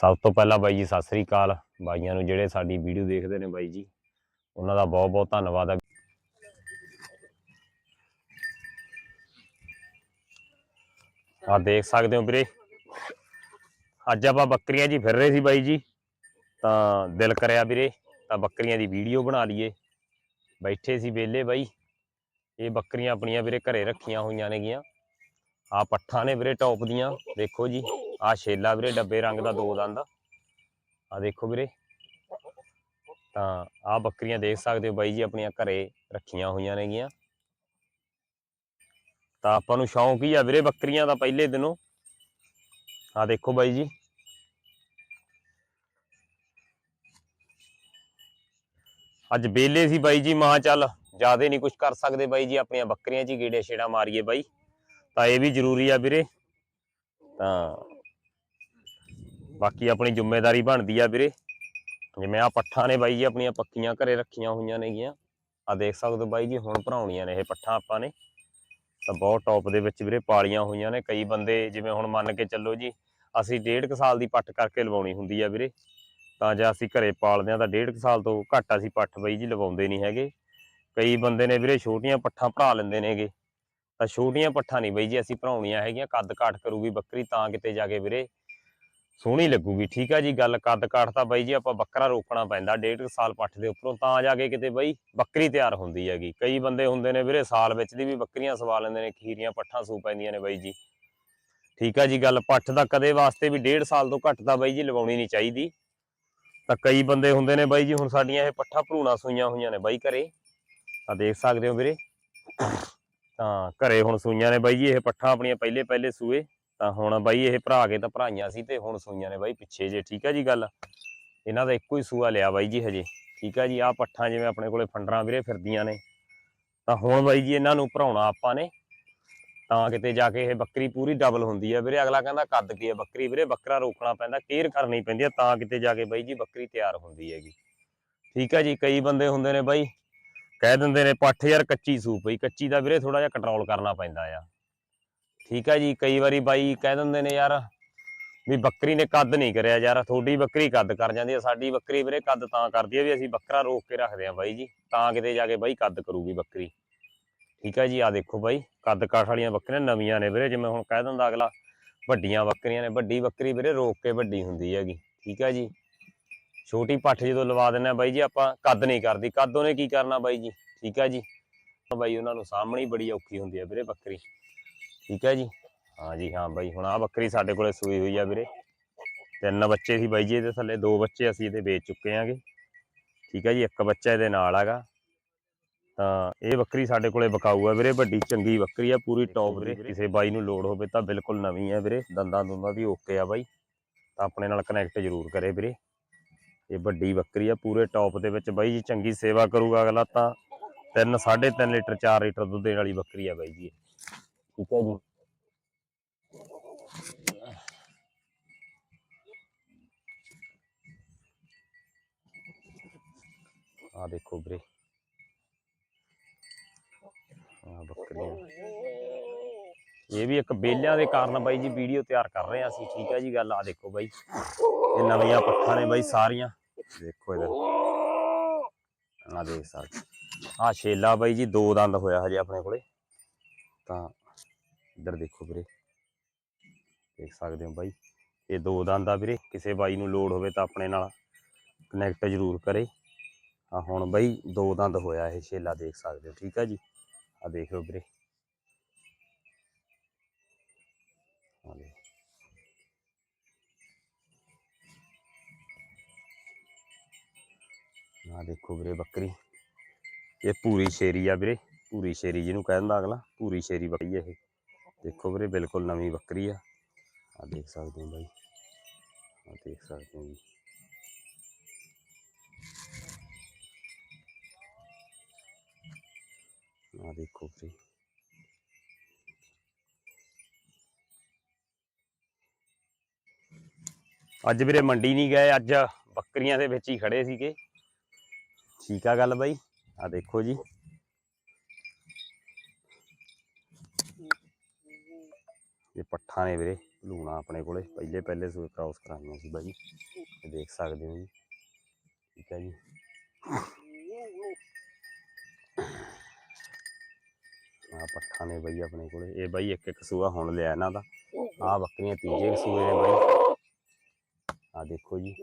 ਸਭ ਤੋਂ ਪਹਿਲਾਂ ਬਾਈ ਜੀ, ਸਤਿ ਸ੍ਰੀ ਅਕਾਲ। ਬਾਈਆਂ ਨੂੰ ਜਿਹੜੇ ਸਾਡੀ ਵੀਡੀਓ ਦੇਖਦੇ ਨੇ ਬਾਈ ਜੀ, ਉਹਨਾਂ ਦਾ ਬਹੁਤ ਬਹੁਤ ਧੰਨਵਾਦ ਹੈ ਆ ਦੇਖ ਸਕਦੇ ਹੋ ਵੀਰੇ। ਅੱਜ ਆਪਾਂ ਬੱਕਰੀਆਂ ਜੀ ਫਿਰ ਰਹੇ ਸੀ ਬਾਈ ਜੀ। ਤਾਂ ਦਿਲ ਕਰਿਆ ਵੀਰੇ, ਤਾਂ ਬੱਕਰੀਆਂ ਦੀ ਵੀਡੀਓ ਬਣਾ ਲਈਏ। ਬੈਠੇ ਸੀ ਵਿਹਲੇ ਬਾਈ। ਇਹ ਬੱਕਰੀਆਂ ਆਪਣੀਆਂ ਵੀਰੇ ਘਰੇ ਰੱਖੀਆਂ ਹੋਈਆਂ ਨੇਗੀਆਂ। ਆ ਪੱਠਾਂ ਨੇ ਵੀਰੇ ਟੌਪ ਦੀਆਂ, ਦੇਖੋ ਜੀ। ਆ ਛੇਲਾ ਵੀਰੇ, ਡੱਬੇ ਰੰਗ ਦਾ ਦੋ ਦੰਦ ਆ। ਦੇਖੋ ਵੀਰੇ। ਤਾਂ ਆ ਬੱਕਰੀਆਂ ਦੇਖ ਸਕਦੇ ਹੋ ਬਾਈ ਜੀ, ਆਪਣੀਆਂ ਘਰੇ ਰੱਖੀਆਂ ਹੋਈਆਂ ਨੇਗੀਆਂ। ਤਾਂ ਆਪਾਂ ਨੂੰ ਸ਼ੌਂਕ ਹੀ ਆ ਵੀਰੇ ਬੱਕਰੀਆਂ ਦਾ ਪਹਿਲੇ ਦਿਨੋਂ। ਆ ਦੇਖੋ ਬਾਈ ਜੀ। ਅੱਜ ਬੇਲੇ ਸੀ ਬਾਈ ਜੀ, ਮਾਂ ਚੱਲ, ਜਿਆਦੇ ਨਹੀਂ ਕੁਝ ਕਰ ਸਕਦੇ ਬਾਈ ਜੀ, ਆਪਣੀਆਂ ਬੱਕਰੀਆਂ 'ਚ ਹੀ ਗੇੜੇ ਛੇੜਾ ਮਾਰੀਏ ਬਾਈ। ਤਾਂ ਇਹ ਵੀ ਜ਼ਰੂਰੀ ਆ ਵੀਰੇ। ਤਾਂ ਬਾਕੀ ਆਪਣੀ ਜ਼ਿੰਮੇਵਾਰੀ ਬਣਦੀ ਆ ਵੀਰੇ। ਜਿਵੇਂ ਆ ਪੱਠਾਂ ਨੇ ਬਾਈ ਜੀ ਆਪਣੀਆਂ ਪੱਕੀਆਂ ਘਰੇ ਰੱਖੀਆਂ ਹੋਈਆਂ ਨੇਗੀਆਂ। ਆ ਦੇਖ ਸਕਦੇ ਹੋ ਬਾਈ ਜੀ, ਹੁਣ ਭਰਾਉਣੀਆਂ ਨੇ ਇਹ ਪੱਠਾਂ ਆਪਾਂ ਨੇ। ਤਾਂ ਬਹੁਤ ਟੌਪ ਦੇ ਵਿੱਚ ਵੀਰੇ ਪਾਲੀਆਂ ਹੋਈਆਂ ਨੇ। ਕਈ ਬੰਦੇ ਜਿਵੇਂ ਹੁਣ ਮੰਨ ਕੇ ਚੱਲੋ ਜੀ, ਅਸੀਂ ਡੇਢ ਕੁ ਸਾਲ ਦੀ ਪੱਠ ਕਰਕੇ ਲਵਾਉਣੀ ਹੁੰਦੀ ਆ ਵੀਰੇ। ਤਾਂ ਜੇ ਅਸੀਂ ਘਰੇ ਪਾਲਦੇ ਆ ਤਾਂ ਡੇਢ ਕੁ ਸਾਲ ਤੋਂ ਘੱਟ ਅਸੀਂ ਪੱਠ ਬਾਈ ਜੀ ਲਵਾਉਂਦੇ ਨਹੀਂ ਹੈਗੇ। ਕਈ ਬੰਦੇ ਨੇ ਵੀਰੇ ਛੋਟੀਆਂ ਪੱਠਾਂ ਭਰਾ ਲੈਂਦੇ ਨੇਗੇ। ਤਾਂ ਛੋਟੀਆਂ ਪੱਠਾਂ ਨਹੀਂ ਬਈ ਜੀ ਅਸੀਂ ਭਰਾਉਣੀਆਂ ਹੈਗੀਆਂ। ਕੱਦ ਕਾਠ ਕਰੂਗੀ ਬੱਕਰੀ ਤਾਂ ਕਿਤੇ ਜਾ ਕੇ ਵੀਰੇ। ਸੋਹਣੀ ਲੱਗੂਗੀ, ਠੀਕ ਆ ਜੀ, ਗੱਲ ਕੱਦ ਕਾਠ ਤਾਂ ਬਾਈ ਜੀ, ਆਪਾਂ ਬੱਕਰਾ ਰੋਕਣਾ ਪੈਂਦਾ ਡੇਢ ਕੁ ਸਾਲ ਪੱਠ ਦੇ ਉੱਪਰੋਂ, ਤਾਂ ਜਾ ਕੇ ਕਿਤੇ ਬਈ ਬੱਕਰੀ ਤਿਆਰ ਹੁੰਦੀ ਹੈਗੀ। ਕਈ ਬੰਦੇ ਹੁੰਦੇ ਨੇ ਵੀਰੇ, ਸਾਲ ਵਿੱਚ ਦੀ ਵੀ ਬੱਕਰੀਆਂ ਸਵਾ ਲੈਂਦੇ ਨੇ, ਖੀਰੀਆਂ, ਪੱਠਾਂ ਸੂ ਪੈਂਦੀਆਂ ਨੇ ਬਾਈ ਜੀ। ਠੀਕ ਆ ਜੀ, ਗੱਲ ਪੱਠ ਦਾ ਕਦੇ ਵਾਸਤੇ ਵੀ ਡੇਢ ਸਾਲ ਤੋਂ ਘੱਟ ਤਾਂ ਬਾਈ ਜੀ ਲਵਾਉਣੀ ਨਹੀਂ ਚਾਹੀਦੀ। ਤਾਂ ਕਈ ਬੰਦੇ ਹੁੰਦੇ ਨੇ ਬਾਈ ਜੀ, ਹੁਣ ਸਾਡੀਆਂ ਇਹ ਪੱਠਾਂ ਭਰੂਣਾ ਸੂਈਆਂ ਹੋਈਆਂ ਨੇ ਬਾਈ ਘਰੇ। ਆ ਦੇਖ ਸਕਦੇ ਹੋ ਵੀਰੇ। ਤਾਂ ਘਰੇ ਹੁਣ ਸੂਈਆਂ ਨੇ ਬਾਈ ਜੀ, ਇਹ ਪੱਠਾਂ ਆਪਣੀਆਂ ਪਹਿਲੇ ਪਹਿਲੇ ਸੂਏ। ਤਾਂ ਹੁਣ ਬਾਈ ਇਹ ਭਰਾ ਕੇ ਤਾਂ ਭਰਾਈਆਂ ਸੀ ਤੇ ਹੁਣ ਸੂਈਆਂ ਨੇ ਬਾਈ ਪਿੱਛੇ ਜੇ, ਠੀਕ ਆ ਜੀ ਗੱਲ? ਇਹਨਾਂ ਦਾ ਇੱਕੋ ਹੀ ਸੂਆ ਲਿਆ ਬਾਈ ਜੀ ਹਜੇ, ਠੀਕ ਆ ਜੀ? ਆ ਪੱਠਾਂ ਜਿਵੇਂ ਆਪਣੇ ਕੋਲੇ ਫੰਡਰਾਂ ਵੀਰੇ ਫਿਰਦੀਆਂ ਨੇ। ਤਾਂ ਹੁਣ ਬਾਈ ਜੀ ਇਹਨਾਂ ਨੂੰ ਭਰਾਉਣਾ ਆਪਾਂ ਨੇ, ਤਾਂ ਕਿਤੇ ਜਾ ਕੇ ਇਹ ਬੱਕਰੀ ਪੂਰੀ ਡਬਲ ਹੁੰਦੀ ਆ ਵੀਰੇ। ਅਗਲਾ ਕਹਿੰਦਾ ਕੱਦ ਕੀ ਆ ਬੱਕਰੀ ਵੀਰੇ? ਬੱਕਰਾ ਰੋਕਣਾ ਪੈਂਦਾ, ਕੇਅਰ ਕਰਨੀ ਪੈਂਦੀ ਆ, ਤਾਂ ਕਿਤੇ ਜਾ ਕੇ ਬਾਈ ਜੀ ਬੱਕਰੀ ਤਿਆਰ ਹੁੰਦੀ ਹੈਗੀ। ਠੀਕ ਆ ਜੀ? ਕਈ ਬੰਦੇ ਹੁੰਦੇ ਨੇ ਬਾਈ, ਕਹਿ ਦਿੰਦੇ ਨੇ, ਪੱਠ ਯਾਰ ਕੱਚੀ ਸੂਪ ਪਈ ਕੱਚੀ ਦਾ ਵੀਰੇ ਥੋੜਾ ਜਿਹਾ ਕੰਟਰੋਲ ਕਰਨਾ ਪੈਂਦਾ ਆ। ਠੀਕ ਆ ਜੀ, ਕਈ ਵਾਰੀ ਬਾਈ ਕਹਿ ਦਿੰਦੇ ਨੇ ਯਾਰ ਵੀ ਬੱਕਰੀ ਨੇ ਕੱਦ ਨਹੀਂ ਕਰਿਆ ਯਾਰ ਤੁਹਾਡੀ ਬੱਕਰੀ ਕੱਦ ਕਰ ਜਾਂਦੀ ਆ, ਸਾਡੀ ਬੱਕਰੀ ਵੀਰੇ ਕੱਦ ਤਾਂ ਕਰਦੀ ਆ ਵੀ ਅਸੀਂ ਬੱਕਰਾ ਰੋਕ ਕੇ ਰੱਖਦੇ ਆ ਬਾਈ ਜੀ, ਤਾਂ ਕਿਤੇ ਜਾ ਕੇ ਬਾਈ ਕੱਦ ਕਰੂਗੀ ਬੱਕਰੀ। ਠੀਕ ਆ ਜੀ ਆ ਦੇਖੋ ਬਾਈ, ਕੱਦ ਕਾਠ ਵਾਲੀਆਂ ਬੱਕਰੀਆਂ ਨਵੀਆਂ ਨੇ ਵੀਰੇ, ਜਿਵੇਂ ਹੁਣ ਕਹਿ ਦਿੰਦਾ ਅਗਲਾ, ਵੱਡੀਆਂ ਬੱਕਰੀਆਂ ਨੇ, ਵੱਡੀ ਬੱਕਰੀ ਵੀਰੇ ਰੋਕ ਕੇ ਵੱਡੀ ਹੁੰਦੀ ਹੈਗੀ। ਠੀਕ ਆ ਜੀ, ਛੋਟੀ ਪੱਠ ਜਦੋਂ ਲਵਾ ਦਿੰਦੇ ਆ ਬਾਈ ਜੀ, ਆਪਾਂ ਕੱਦ ਨਹੀਂ ਕਰਦੀ, ਕੱਦ ਉਹਨੇ ਕੀ ਕਰਨਾ ਬਾਈ ਜੀ? ਠੀਕ ਆ ਜੀ ਬਾਈ ਉਹਨਾਂ ਨੂੰ ਸਾਹਮਣੇ ਬੜੀ ਔਖੀ ਹੁੰਦੀ ਆ ਵੀਰੇ ਬੱਕਰੀ। ਠੀਕ ਹੈ ਜੀ? ਹਾਂ ਜੀ ਹਾਂ ਬਾਈ ਹੁਣ ਆ ਬੱਕਰੀ ਸਾਡੇ ਕੋਲੇ ਸੂਈ ਹੋਈ ਆ ਵੀਰੇ। ਤਿੰਨ ਬੱਚੇ ਸੀ ਬਾਈ ਜੀ ਇਹਦੇ ਥੱਲੇ ਦੋ ਬੱਚੇ ਅਸੀਂ ਇਹਦੇ ਵੇਚ ਚੁੱਕੇ ਆਂਗੇ। ਠੀਕ ਹੈ ਜੀ ਇੱਕ ਬੱਚਾ ਇਹਦੇ ਨਾਲ ਹੈਗਾ। ਤਾਂ ਇਹ ਬੱਕਰੀ ਸਾਡੇ ਕੋਲੇ ਬਕਾਊ ਆ ਵੀਰੇ ਵੱਡੀ ਚੰਗੀ ਬੱਕਰੀ ਆ ਪੂਰੀ ਟੌਪ ਦੇ ਕਿਸੇ ਬਾਈ ਨੂੰ ਲੋੜ ਹੋਵੇ ਤਾਂ ਬਿਲਕੁਲ ਨਵੀਂ ਆ ਵੀਰੇ ਦੰਦਾਂ ਦੁੰਦਾਂ ਦੀ ਓਕੇ ਆ ਬਾਈ। ਤਾਂ ਆਪਣੇ ਨਾਲ ਕਨੈਕਟ ਜ਼ਰੂਰ ਕਰੇ ਵੀਰੇ। ਇਹ ਵੱਡੀ ਬੱਕਰੀ ਆ ਪੂਰੇ ਟੌਪ ਦੇ ਵਿੱਚ ਬਾਈ ਜੀ ਚੰਗੀ ਸੇਵਾ ਕਰੂਗਾ ਅਗਲਾ ਤਾਂ। 3 3.5 ਲੀਟਰ 4 ਲੀਟਰ ਦੁੱਧ ਦੇਣ ਵਾਲੀ ਬੱਕਰੀ ਆ ਬਾਈ ਜੀ। ਠੀਕ ਹੈ ਜੀ ਆ ਦੇਖੋ ਵੀਰੇ ਆ ਬੱਕਰੀਆਂ ਇਹ ਵੀ ਇੱਕ ਬੇਲਿਆਂ ਦੇ ਕਾਰਨ ਬਾਈ ਜੀ ਵੀਡੀਓ ਤਿਆਰ ਕਰ ਰਹੇ ਆ ਅਸੀਂ ਠੀਕ ਹੈ ਜੀ ਗੱਲ ਆ ਦੇਖੋ ਬਾਈ ਇਹ ਨਵੀਆਂ ਪੱਠਾਂ ਨੇ ਬਾਈ ਸਾਰੀਆਂ ਦੇਖੋ ਇਧਰ ਆ ਦੇਖ ਸਕਦੇ ਆ ਛੇਲਾ ਬਾਈ ਜੀ ਦੋ ਦੰਦ ਹੋਇਆ ਹਜੇ ਆਪਣੇ ਕੋਲੇ ਤਾਂ ਇੱਧਰ ਦੇਖੋ ਵੀਰੇ। ਦੇਖ ਸਕਦੇ ਹੋ ਬਾਈ। ਇਹ ਦੋ ਦੰਦ ਆ ਵੀਰੇ। ਕਿਸੇ ਬਾਈ ਨੂੰ ਲੋੜ ਹੋਵੇ ਤਾਂ ਆਪਣੇ ਨਾਲ ਕਨੈਕਟ ਜ਼ਰੂਰ ਕਰੇ। ਆ ਹੁਣ ਬਾਈ ਦੋ ਦੰਦ ਹੋਇਆ ਇਹ ਛੇਲਾ ਦੇਖ ਸਕਦੇ ਹੋ, ਠੀਕ ਆ ਜੀ? ਆ ਦੇਖ ਲਓ ਵੀਰੇ। ਆ ਦੇਖੋ। ਵੀਰੇ ਬੱਕਰੀ। ਇਹ ਪੂਰੀ ਸ਼ੇਰੀ ਆ ਵੀਰੇ। ਪੂਰੀ ਸ਼ੇਰੀ ਜਿਹਨੂੰ ਕਹਿੰਦਾ ਅਗਲਾ। ਪੂਰੀ ਸ਼ੇਰੀ ਬੱਕਰੀ ਇਹ। ਦੇਖੋ ਵੀਰੇ, ਬਿਲਕੁਲ ਨਵੀਂ ਬੱਕਰੀ ਆ। ਆ ਦੇਖ ਸਕਦੇ ਹੋ ਬਾਈ। ਆ ਦੇਖ ਸਕਦੇ ਹੋ ਜੀ। ਆ ਦੇਖੋ ਵੀਰੇ। ਅੱਜ ਵੀਰੇ ਮੰਡੀ ਨਹੀਂ ਗਏ, ਅੱਜ ਬੱਕਰੀਆਂ ਦੇ ਵਿੱਚ ਹੀ ਖੜੇ ਸੀਗੇ। ਠੀਕ ਆ ਗੱਲ ਬਾਈ? ਆ ਦੇਖੋ ਜੀ। ਇਹ ਪੱਠਾ ਨੇ ਵੀਰੇ ਲੂਣਾ ਆਪਣੇ ਕੋਲੇ, ਪਹਿਲੇ ਪਹਿਲੇ ਸੂਏ ਕ੍ਰਾਸ ਕਰਾਈਆਂ ਸੀ ਬਾਈ ਇਹ ਦੇਖ ਸਕਦੇ ਹੋ ਜੀ। ਠੀਕ ਹੈ ਜੀ। ਆ ਪੱਠਾ ਨੇ ਬਾਈ ਆਪਣੇ ਕੋਲੇ, ਇਹ ਬਾਈ ਇੱਕ ਇੱਕ ਸੂਆ ਹੁਣ ਲਿਆ ਇਹਨਾਂ ਦਾ। ਆ ਬੱਕਰੀਆਂ ਤੀਜੇ ਸੂਏ ਨੇ ਬਾਈ। ਆ ਦੇਖੋ ਜੀ।